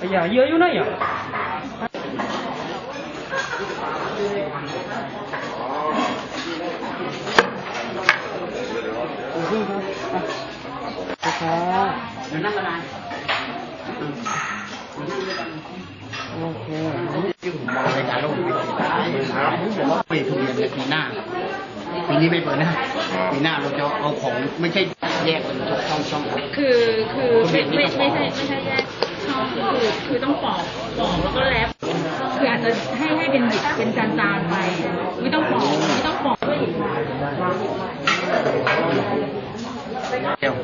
哎呀，也有那样。โอเค รายการโลกผมบอกว่าเปิดทุเรียนในปีหน้า ปีนี้ไม่เปิดนะปีหน้าเราจะเอาของไม่ใช่แยกเป็นช่องช่องคือคือไม่ไม่ไม่ใช่ไม่ใช่แยกช่องคือคือต้องปอกปอกแล้วก็แรปคืออาจจะให้ให้เป็นแบบเป็นจานๆไป ไม่ต้องปอกไม่ต้องปอกด้วยเดียว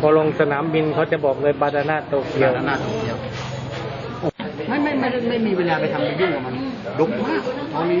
พอลงสนามบินเขาจะบอกเลยบาดานาโตเกีเดียยววหน้าท่องเที่ยวไม่ไม่ไม่ไม่มีเวลาไปทำไปยุ่งกับมันดุมากตอนนี้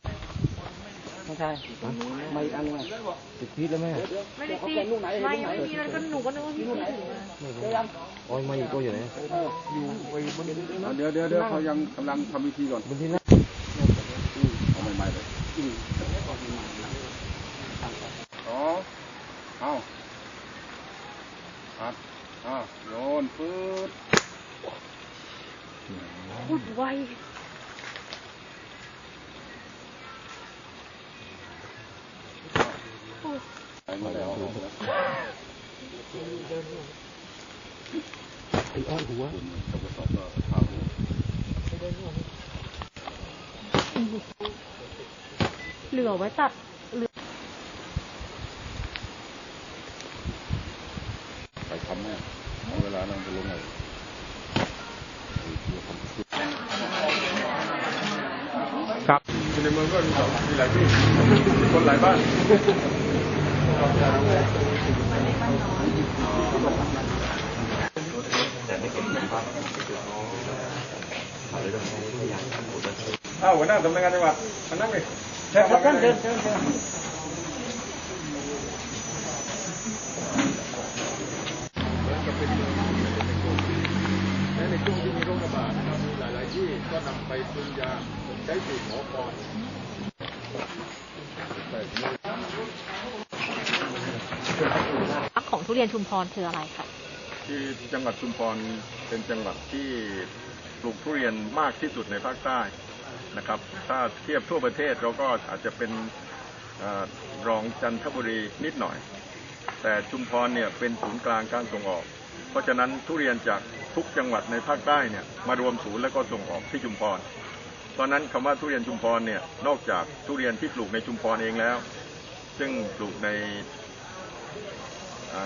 ไม่ใช่ไม่อันนึงติดพีชแล้วแม่ไม่ได้ตีไม่ไม่มีแล้วก็หนูก็นึกว่าพี่ตีถึงมาโอ้ยมาอีกตัวอยู่ไหนเดี๋ยวเดี๋ยวเดี๋ยวเขายังกำลังทำพิธีก่อนบนที่นั่นเอาใหม่ๆเลยอ๋อเอาอัดอ่าโยนปื๊ดพูดไว ปมาแล้วไอ้อ้อยหัวจะไปสอบก็พาหัวเหลือไว้ตัดเหลือไปทำแน่เอาเวลานั้นไปลงไหนครับในเมืองก็มีสองมีหลายที่คนหลายบ้าน อ้าวหัวหน้าสำนักงานจังหวัดมานั่งเลยเชิญครับเชิญเชิญเชิญในช่วงที่มีโรคระบาดนะครับมีหลาย ๆ ที่ก็นำไปปรุงยาใช้สูตรหมอก่อน ลักษณ์ของทุเรียนชุมพรคืออะไรคะที่จังหวัดชุมพรเป็นจังหวัดที่ปลูกทุเรียนมากที่สุดในภาคใต้นะครับ ถ้าเทียบทั่วประเทศเราก็อาจจะเป็นอรองจันทบุรีนิดหน่อย แต่ชุมพรเนี่ยเป็นศูนย์กลางการส่งออก เพราะฉะนั้นทุเรียนจากทุกจังหวัดในภาคใต้เนี่ยมารวมศูนย์แล้วก็ส่งออกที่ชุมพร เพราะนั้นคำว่าทุเรียนชุมพรเนี่ยนอกจากทุเรียนที่ปลูกในชุมพรเองแล้ว ซึ่งปลูกใน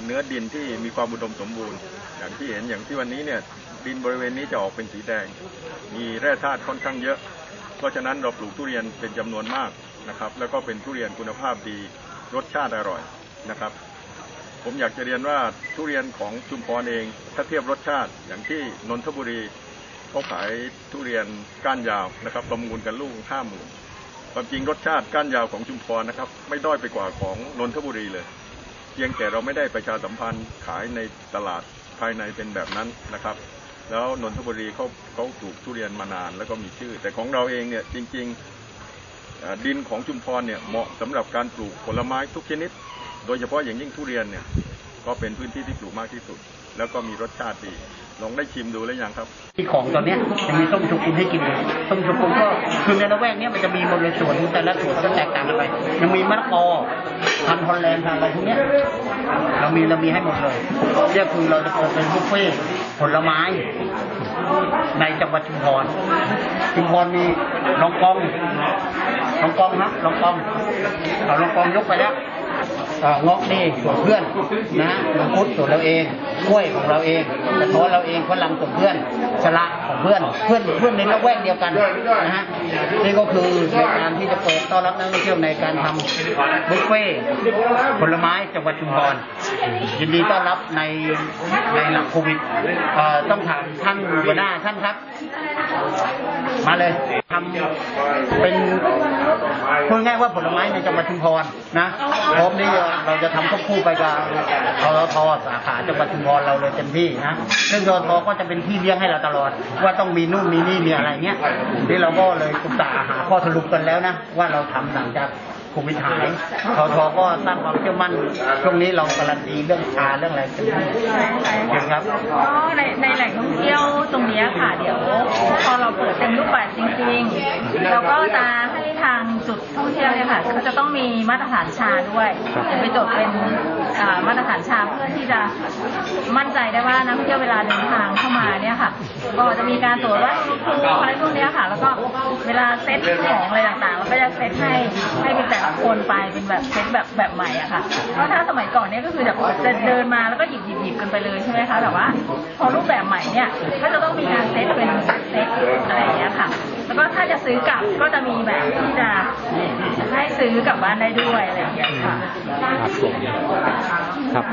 เนื้อดินที่มีความอุดมสมบูรณ์ อย่างที่เห็นอย่างที่วันนี้เนี่ยดินบริเวณนี้จะออกเป็นสีแดง มีแร่ธาตุค่อนข้างเยอะ เพราะฉะนั้นเราปลูกทุเรียนเป็นจำนวนมากนะครับ แล้วก็เป็นทุเรียนคุณภาพดีรสชาติอร่อยนะครับ ผมอยากจะเรียนว่าทุเรียนของชุมพรเองถ้าเทียบรสชาติอย่างที่นนทบุรีเขาขายทุเรียนก้านยาวนะครับประมูลกันลูกห้าหมื่นความจริงรสชาติก้านยาวของชุมพรนะครับ ไม่ด้อยไปกว่าของนนทบุรีเลย เพียงแต่เราไม่ได้ประชาสัมพันธ์ขายในตลาดภายในเป็นแบบนั้นนะครับ แล้วนนทบุรีเขาเขาปลูกทุเรียนมานานแล้วก็มีชื่อ แต่ของเราเองเนี่ยจริงๆดินของชุมพรเนี่ยเหมาะสำหรับการปลูกผลไม้ทุกชนิด โดยเฉพาะอย่างยิ่งทุเรียนเนี่ยก็เป็นพื้นที่ที่ปลูกมากที่สุด แล้วก็มีรสชาติดีลองได้ชิมดูแล้วยังครับ ที่ของตอนนี้ยจะมีส้มชุกุนให้กินเลยส้มชุกุนก็คือในละแวกเนี้ยมันจะมีบริเวณสวนแต่ละสวนก็แตกต่างกันไปยังมีมะละกอ พันฮอลแลนด์พันอะไรพวกเนี้ยเรามีเรามีให้หมดเลยเรียกคือเราจะเปิดเป็นบุฟเฟ่ผลไม้ ในจังหวัดชุมพรชุมพรมีลองกองลองกองนะลองกองเอาลองกองยกไปแล้วเออเงาะนี่ส่วนเพื่อนนะมังคุดส่วนเราเอง กล้วยของเราเองกระท้อนเราเองฝรั่งส่วนเพื่อนชะละของเพื่อน เพื่อนเพื่อนในละแวกเดียวกันนะฮะนี่ก็คือในการที่จะเปิดต้อนรับนักท่องเที่ยวในการทำบุฟเฟ่ผลไม้จังหวัดชุมพรยินดีต้อนรับในในหลังโควิดต้องถามท่านหัวหน้าท่านครับมาเลยทำเป็นพูดง่ายว่าผลไม้ในจังหวัดชุมพรนะพร้อมนี่เราจะทำควบคู่ไปกับทรทสาขาจังหวัดชุมพรเราเลยเต็มที่นะซึ่งทรทก็จะเป็นที่เลี้ยงให้เราตลอด ว่าต้องมีนู่นมีนี่มีอะไรเงี้ยที่เราก็เลยปรึกษาหาข้อสรุปกันแล้วนะว่าเราทำหลังจากโควิดหายททก็สร้างความเชื่อมั่น ช่วงนี้เราการันตีเรื่องชาเรื่องอะไรเป็นที่เชิญครับก็ในในแหล่งท่องเที่ยวตรงนี้ค่ะเดี๋ยว พอเราเปิดเต็มรูปแบบจริงๆ เราก็จะให้ทาง ค่ะเขาจะต้องมีมาตรฐานชาด้วยจะไปจดเป็นอ่ามาตรฐานชาเพื่อที่จะมั่นใจได้ว่านักท่องเที่ยวเวลาเดินทางเข้ามาเนี่ยค่ะ ก็จะมีการตรวจวัดอุณหภูมิอะไรพวกเนี้ยค่ะ แล้วก็เวลาเซ็ตของอะไรต่างๆเราก็จะเซ็ตให้ให้เป็นแต่ละคนไปเป็นแบบเซ็ตแบบแบบใหม่อะค่ะเพราะถ้าสมัยก่อนเนี่ยก็คือแบบจะเดินมาแล้วก็หยิบหยิบหยิบกันไปเลยใช่ไหมคะแต่ว่าพอรูปแบบใหม่เนี่ยก็จะต้องมีการ ซื้อกลับก็จะมีแบบที่จะให้ซื้อกลับบ้านได้ด้วยอะไรอย่างเงี้ยค่ะ ครับผมครับ